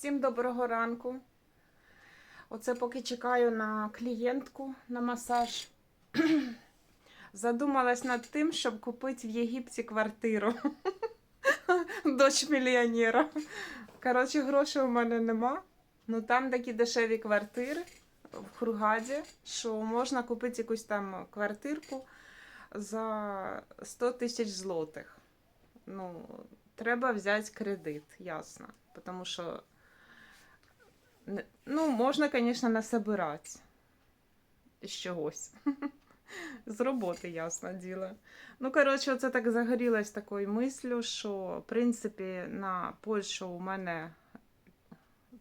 Всім доброго ранку. Оце поки чекаю на клієнтку на масаж. Задумалась над тим, щоб купити в Єгипті квартиру. Дочь мільйонера. Коротше, грошей у мене нема. Ну там такі дешеві квартири в Хургаді, що можна купити якусь там квартирку за 100 тисяч злотих. Ну, треба взяти кредит, ясно. Тому що ну, можна, звісно, насобирати з чогось. З роботи, ясно діло. Ну, коротше, це так загорілась такою мислю, що, в принципі, на Польщу у мене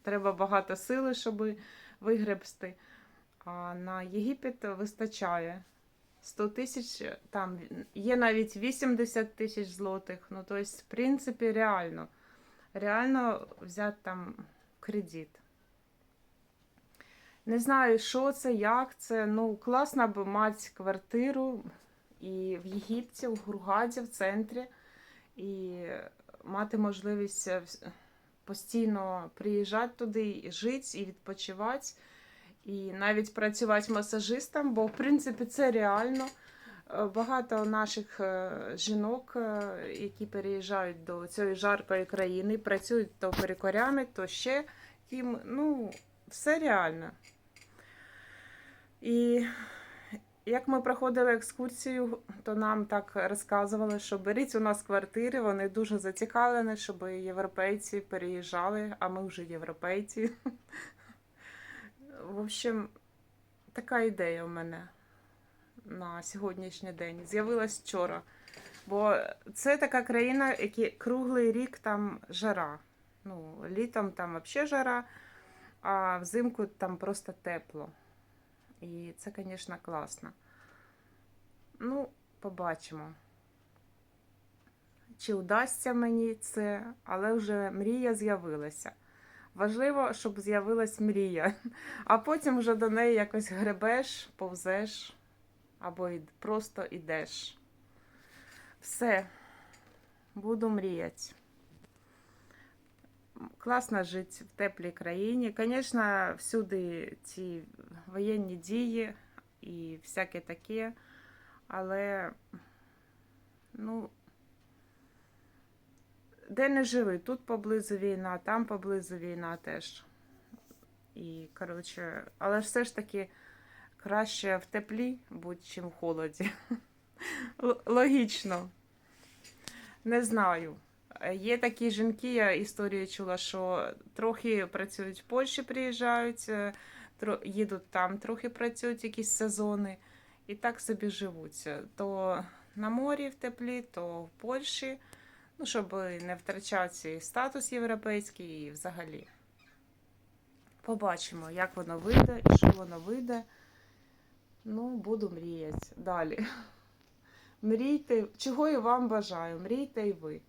треба багато сили, щоб вигребсти. А на Єгипет вистачає 100 тисяч, там є навіть 80 тисяч злотих. Ну, тобто, в принципі, реально. Реально взяти там кредит. Не знаю, що це, як це. Ну, класно б мати квартиру і в Єгипті, в Гургаді, в центрі, і мати можливість е, постійно приїжджати туди, і жити і відпочивати, і навіть працювати масажистом, бо в принципі це реально. Е, Багато наших е, жінок, які переїжджають до цієї жаркої країни, працюють то перекорями, то ще ким. Ну, все реально. І як ми проходили екскурсію, то нам так розказували, що беріть у нас квартири, вони дуже зацікавлені, щоб європейці переїжджали, а ми вже європейці. В общем, така ідея у мене на сьогоднішній день. З'явилась вчора. Бо це така країна, які круглий рік там жара. Ну, літом там взагалі жара, а взимку там просто тепло. І це, звісно, класно. Ну, побачимо. Чи вдасться мені це, але вже мрія з'явилася. Важливо, щоб з'явилась мрія, а потім вже до неї якось гребеш, повзеш або просто йдеш. Все, буду мріяти. Класно жити в теплій країні. Звісно, всюди ці воєнні дії і всяке таке, але ну, де не живи, тут поблизу війна, там поблизу війна теж. І, коротше, але все ж таки краще в теплі будь, чим в холоді. Логічно. Не знаю. Є такі жінки, я історію чула, що трохи працюють в Польщі, приїжджають, е, їдуть там, трохи працюють якісь сезони, і так собі живуть. То на морі в теплі, то в Польщі, ну, щоб не втрачати статус європейський і взагалі. Побачимо, як воно вийде і що воно вийде. Ну, буду мріяти далі. Мрійте, чого і вам бажаю, мрійте і ви.